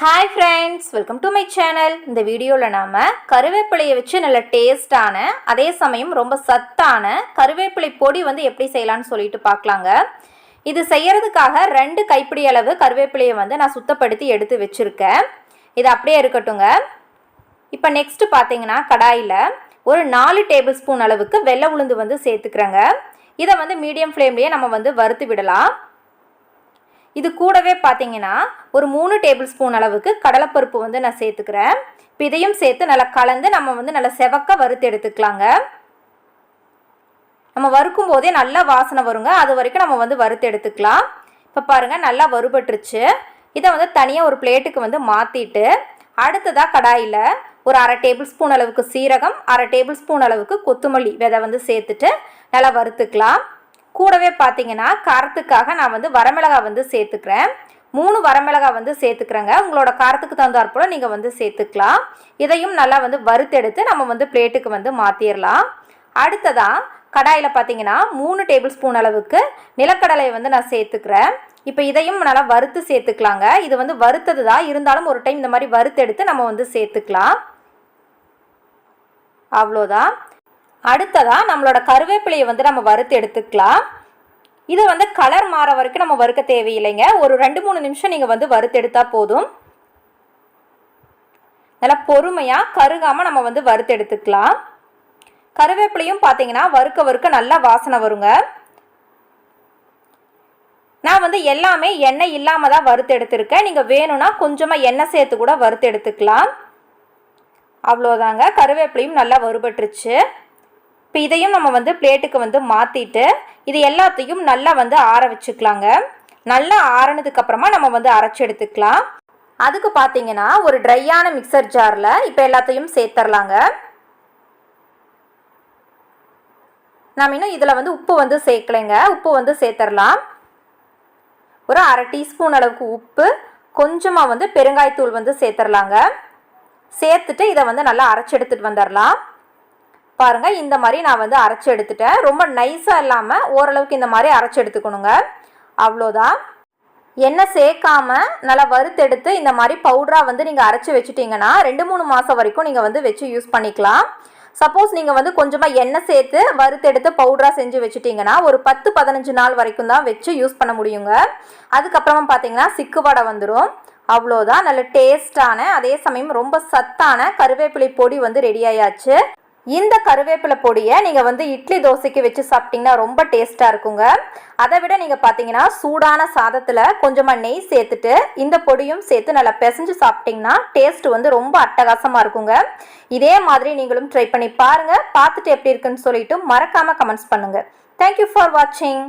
Hi friends welcome to my channel இந்த வீடியோவில் நாம் கருவேப்பிலையை வச்சு நல்ல டேஸ்டான அதே சமயம் ரொம்ப சத்தான கருவேப்பிலை பொடி வந்து எப்படி செய்யலான்னு சொல்லிட்டு பார்க்கலாங்க. இது செய்யறதுக்காக ரெண்டு கைப்பிடி அளவு கருவேப்பிலையை வந்து நான் சுத்தப்படுத்தி எடுத்து வச்சுருக்கேன். இது அப்படியே இருக்கட்டுங்க. இப்போ நெக்ஸ்ட்டு பார்த்தீங்கன்னா கடாயில் ஒரு நாலு டேபிள் ஸ்பூன் அளவுக்கு வெள்ளை உளுந்து வந்து சேர்த்துக்கிறேங்க. இதை வந்து மீடியம் ஃப்ளேம்லேயே நம்ம வந்து வறுத்து விடலாம். இது கூடவே பார்த்தீங்கன்னா ஒரு மூணு டேபிள் ஸ்பூன் அளவுக்கு கடலைப்பருப்பு வந்து நான் சேர்த்துக்கிறேன். இப்போ இதையும் சேர்த்து நல்லா கலந்து நம்ம வந்து நல்லா செவக்க வறுத்து எடுத்துக்கலாங்க. நம்ம வறுக்கும் போதே நல்லா வாசனை வருங்க. அது வரைக்கும் நம்ம வந்து வறுத்து எடுத்துக்கலாம். இப்போ பாருங்கள் நல்லா வறுபட்டுருச்சு. இதை வந்து தனியாக ஒரு பிளேட்டுக்கு வந்து மாற்றிட்டு அடுத்ததாக கடாயில் ஒரு அரை டேபிள் ஸ்பூன் அளவுக்கு சீரகம் அரை டேபிள் ஸ்பூன் அளவுக்கு கொத்தமல்லி விதை வந்து சேர்த்துட்டு நல்லா வறுத்துக்கலாம். கூடவே பார்த்தீங்கன்னா காரத்துக்காக நான் வந்து வரமிளகா வந்து சேர்த்துக்கிறேன். மூணு வரமிளகா வந்து சேர்த்துக்கிறேங்க. உங்களோட காரத்துக்கு தகுந்தாற் போல் நீங்கள் வந்து சேர்த்துக்கலாம். இதையும் நல்லா வந்து வறுத்தெடுத்து நம்ம வந்து பிளேட்டுக்கு வந்து மாற்றிடலாம் அடுத்ததாக கடாயில் பார்த்தீங்கன்னா மூணு டேபிள் ஸ்பூன் அளவுக்கு நிலக்கடலை வந்து நான் சேர்த்துக்கிறேன். இப்போ இதையும் நல்லா வறுத்து சேர்த்துக்கலாங்க. இது வந்து வறுத்தது தான் இருந்தாலும் ஒரு டைம் இந்த மாதிரி வறுத்தெடுத்து நம்ம வந்து சேர்த்துக்கலாம். அவ்வளோதான். அடுத்ததாக நம்மளோட கருவேப்பிலையை வந்து நம்ம வறுத்து எடுத்துக்கலாம். இதை வந்து கலர் மாற வரைக்கும் நம்ம வறுக்க தேவையில்லைங்க. ஒரு ரெண்டு மூணு நிமிஷம் நீங்கள் வந்து வறுத்து எடுத்தால் போதும். நல்லா பொறுமையாக கருகாமல் நம்ம வந்து வறுத்து எடுத்துக்கலாம். கருவேப்பிலையும் பார்த்தீங்கன்னா வறுக்க வறுக்க நல்லா வாசனை வருங்க. நான் வந்து எல்லாமே எண்ணெய் இல்லாமல் தான் வறுத்து எடுத்திருக்கேன். நீங்கள் வேணும்னா கொஞ்சமாக எண்ணெய் சேர்த்து கூட வறுத்து எடுத்துக்கலாம். அவ்வளோதாங்க கருவேப்பிலையும் நல்லா வறுபட்டுருச்சு. இப்போ இதையும் நம்ம வந்து பிளேட்டுக்கு வந்து மாற்றிட்டு இது எல்லாத்தையும் நல்லா வந்து ஆற வச்சுக்கலாங்க. நல்லா ஆறினதுக்கப்புறமா நம்ம வந்து அரைச்சி எடுத்துக்கலாம். அதுக்கு பார்த்தீங்கன்னா ஒரு ட்ரையான மிக்சர் ஜாரில் இப்போ எல்லாத்தையும் சேர்த்துர்லாங்க. நாம் இன்னும் இதில் வந்து உப்பு வந்து சேர்க்கலைங்க. உப்பு வந்து சேர்த்துடலாம் ஒரு அரை டீஸ்பூன் அளவுக்கு உப்பு கொஞ்சமாக வந்து பெருங்காயத்தூள் வந்து சேர்த்துடலாங்க சேர்த்துட்டு இதை வந்து நல்லா அரைச்சி எடுத்துகிட்டு வந்துடலாம் பாருங்கள் இந்த மாதிரி நான் வந்து அரைச்சி எடுத்துட்டேன். ரொம்ப நைஸாக இல்லாமல் ஓரளவுக்கு இந்த மாதிரி அரைச்சி எடுத்துக்கணுங்க. அவ்வளோதான். எண்ணெய் சேர்க்காம நல்லா வறுத்தெடுத்து இந்த மாதிரி பவுடராக வந்து நீங்கள் அரைச்சி வச்சுட்டிங்கன்னா ரெண்டு மூணு மாதம் வரைக்கும் நீங்கள் வந்து வச்சு யூஸ் பண்ணிக்கலாம். சப்போஸ் நீங்கள் வந்து கொஞ்சமாக எண்ணெய் சேர்த்து வறுத்தெடுத்து பவுடராக செஞ்சு வச்சுட்டிங்கன்னா ஒரு பத்து பதினஞ்சு நாள் வரைக்கும் தான் வச்சு யூஸ் பண்ண முடியுங்க. அதுக்கப்புறமா பார்த்தீங்கன்னா சிக்கு வடை வந்துடும் அவ்வளோதான். நல்ல டேஸ்டான அதே சமயம் ரொம்ப சத்தான கருவேப்பிலை பொடி வந்து ரெடி ஆயாச்சு. இந்த கருவேப்பிலை பொடியை நீங்கள் வந்து இட்லி தோசைக்கு வச்சு சாப்பிட்டிங்கன்னா ரொம்ப டேஸ்ட்டாக இருக்குங்க. அதை விட நீங்கள் பார்த்தீங்கன்னா சூடான சாதத்தில் கொஞ்சமாக நெய் சேர்த்துட்டு இந்த பொடியும் சேர்த்து நல்லா பிசைஞ்சு சாப்பிட்டிங்கன்னா டேஸ்ட் வந்து ரொம்ப அட்டகாசமாக இருக்குங்க. இதே மாதிரி நீங்களும் ட்ரை பண்ணி பாருங்கள் பார்த்துட்டு எப்படி இருக்குன்னு சொல்லிட்டு மறக்காமல் கமெண்ட்ஸ் பண்ணுங்கள் தேங்க்யூ ஃபார் வாட்சிங்